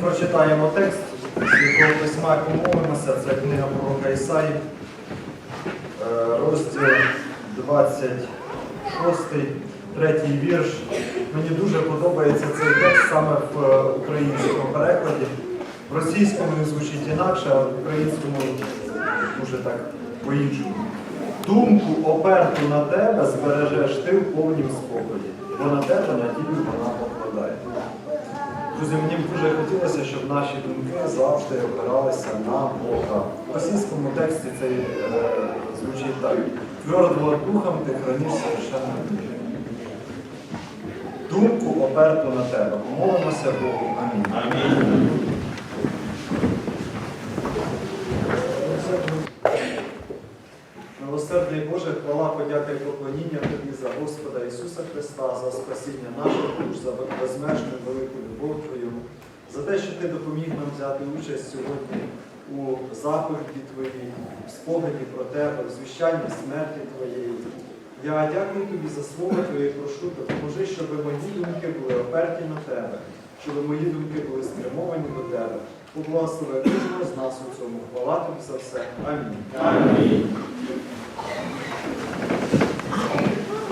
Прочитаємо текст Святого Письма, і помолимося. Це книга пророка Ісаї, е, розділ 26, третій вірш. Мені дуже подобається цей текст саме в е, українському перекладі. В російському він звучить інакше, а в українському дуже так по-іншому. Думку оперту на тебе збережеш ти в повнім спокої, бо на тебе надію. Друзі, мені б дуже хотілося, щоб наші думки завжди опиралися на Бога. В російському тексті це е, звучить так. Твердого духом ти храниш совершенно мир. Думку оперту на тебе. Помолимося Богу. Амінь. Амінь. Милосердний Боже, хвала, подяка і поклоніння Тобі за Господа Ісуса Христа, за спасіння наших душ, за безмежну велику любов Твою, за те, що Ти допоміг нам взяти участь сьогодні у заповіді Твоїй, в спогаді про Тебе, в звіщанні смерті Твоєї. Я дякую Тобі за слово Твоє і прошу, допоможи, щоб мої думки були оперті на Тебе, щоб мої думки були спрямовані до Тебе. Поблагослови кожного з нас у цьому. Хвала Тобі за все. Амінь. Амінь.